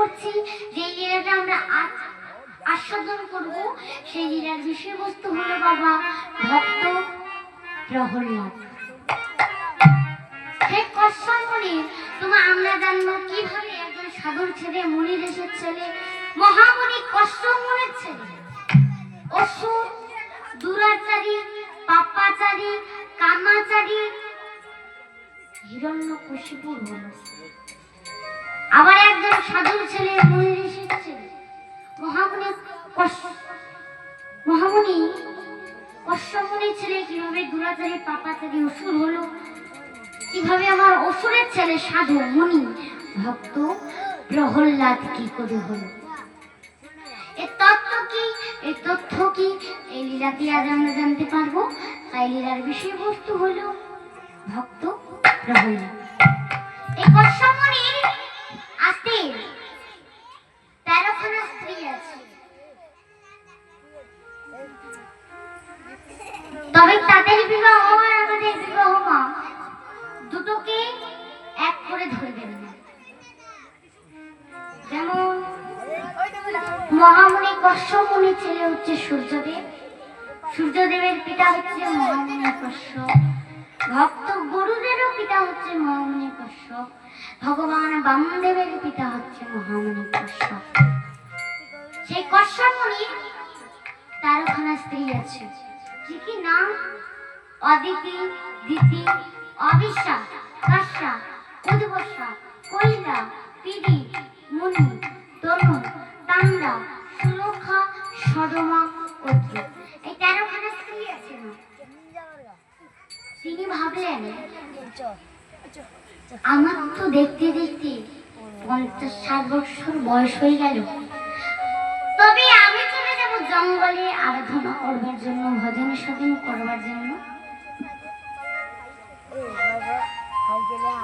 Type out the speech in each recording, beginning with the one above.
করছি, যে লীলাটা আমরা আজ আস্বাদন করব, সেই লীলার বিষয়বস্তু হলো বাবা ভক্ত প্রহল্লাদ হে কশ্যপ মুনি তোমার আমরা একজন দুরাচারী, পাপাচারী কামাচারী হিরণ্য কশিপুর হলো সাধুর ছেলে মুনির ঋষির ছেলে কীভাবে দুরাচারী পাপাচারী অসুর হলো? কীভাবে আমার অসুরের ছেলে সাধু মুনি ভক্ত প্রহ্লাদ কি করে হলো? এর কি? এই তথ্য কি? এই লীলাটি আজ আমরা জানতে পারব। তাই লীলার বিষয়বস্তু হলো ভক্ত প্রহ্লাদ। এই কশ্যপমণির মহামণি কশ্যপ মুনির ছেলে হচ্ছে সূর্যদেব। সূর্যদেবের পিতা হচ্ছে মহামণি কশ্যপ। ভক্ত গুরুদেরও পিতা হচ্ছে মহামণি কশ্যপ। ভগবান বামদেবের পিতা হচ্ছে মহামণি কশ্যপ। সেই কশ্যপ মুনির তেরোখানা স্ত্রী আছে। কি কি নাম? অদিতি, দিতি অবিশ্বা কাশ্যা উদ্বসা কৈলা পিদি আমার তো দেখতে দেখতে পঞ্চাশ ষাট বছর বয়স হয়ে গেল। তবে আমি চলে যাব জঙ্গলে আরাধনা করবার জন্য, ভজন সাধন করবার জন্য।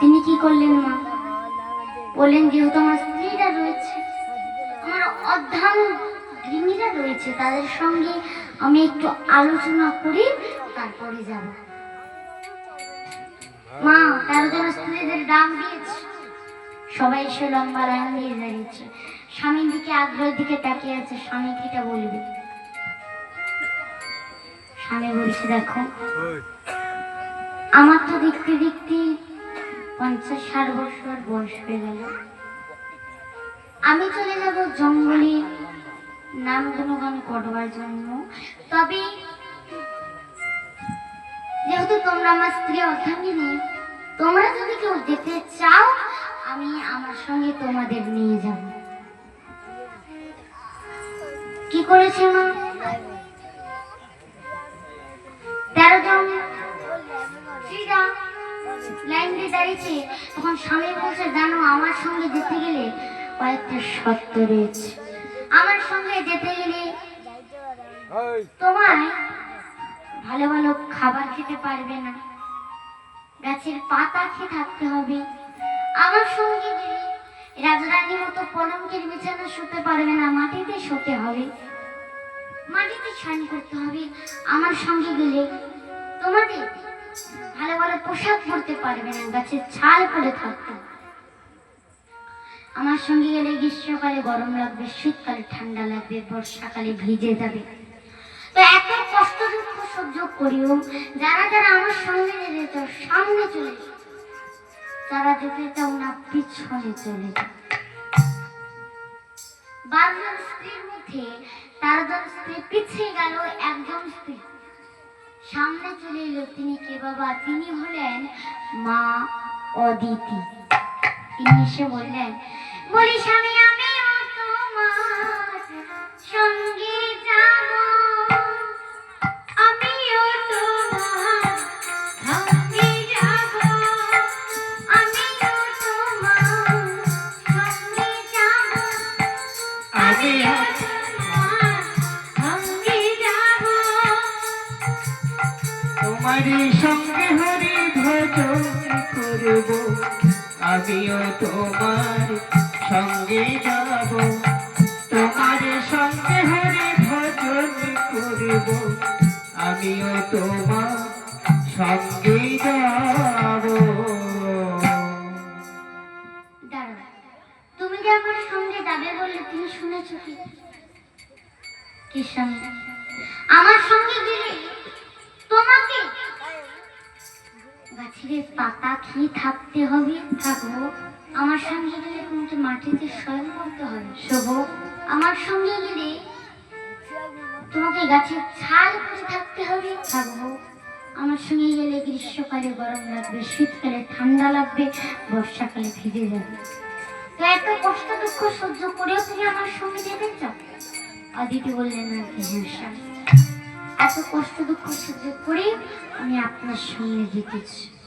তিনি কি করলেন মা? বললেন, যেহেতু আমার স্ত্রীরা রয়েছে, আমার অধ্যান গৃহিণীরা রয়েছে, তাদের সঙ্গে আমি একটু আলোচনা করি তারপরে যাব। মা তেরো জন স্ত্রীদের ডাক দিয়েছে। সবাই এসে লম্বা লাইন দিয়ে দাঁড়িয়েছে। স্বামীর দিকে আগ্রহের দিকে তাকিয়ে আছে স্বামী কিটা বলবে? স্বামী বলছে দেখো আমার তো দেখতে দেখতে পঞ্চাশ ষাট বছর বয়স হয়ে গেল। আমি চলে যাব জঙ্গলে। নাম গুণগান করবার জন্য। তবে যেহেতু তোমরা আমার স্ত্রী অর্ধাঙ্গিনী তোমরা যদি কেউ যেতে চাও আমি আমার সঙ্গে তোমাদের নিয়ে যাব। কি করেছে মা? তেরো জন লাইন দিয়ে দাঁড়িয়েছে। তখন স্বামী বলছে জানো আমার সঙ্গে যেতে গেলে কয়েকটা শর্ত রয়েছে। আমার সঙ্গে যেতে গেলে তোমায় ভালো ভালো খাবার খেতে পারবে না। গাছের পাতা খেয়ে থাকতে হবে। আমার সঙ্গে গেলে রাজরানীর মতো পলঙ্কের বিছানা শুতে পারবে না, মাটিতে শুতে হবে। মাটিতে স্নান করতে হবে। আমার সঙ্গে গেলে তোমাদের ভালো ভালো পোশাক পরতে পারবে না, গাছের ছাল পরে থাকতে। আমার সঙ্গে গেলে গ্রীষ্মকালে গরম লাগবে, শীতকালে ঠান্ডা লাগবে, বর্ষাকালে ভিজে যাবে। সহ্য করিও। যারা যারা আমার সঙ্গে যেতে সামনে চলে চাও না, পিছনে চলে বারজন স্ত্রীর মধ্যে স্ত্রী পিছিয়ে গেল, একজন স্ত্রী। সামনে চলে এলো তিনি কে বাবা? তিনি হলেন মা অদিতি। তিনি এসে বললেন বলি স্বামী তোমারই সঙ্গে হরি ভজন করব। আমিও তোমার সঙ্গে যাব। তোমার সঙ্গে হরি ভজন করব। আমিও তোমার সঙ্গে যাব। তুমি যে আমার যাবে বললে তুমি শুনেছো কি? কি আমার সঙ্গে গেলে তোমাকে? গাছের পাতা খেয়ে থাকতে হবে। থাকব। আমার সঙ্গে গেলে তোমাকে মাটিতে শয়ন করতে হবে। শোভ আমার সঙ্গে গেলে তোমাকে গাছের ছাল করে থাকতে হবে। থাকব। আমার সঙ্গে গেলে গ্রীষ্মকালে গরম লাগবে, শীতকালে ঠান্ডা লাগবে, বর্ষাকালে ভিজে যাবে। এত কষ্ট, দুঃখ সহ্য করেও তুমি আমার সঙ্গে যেতে চাও? অদিতি বললেন হ্যাঁ এত কষ্ট, দুঃখ সহ্য করে আমি আপনার সঙ্গে যেতে চাই।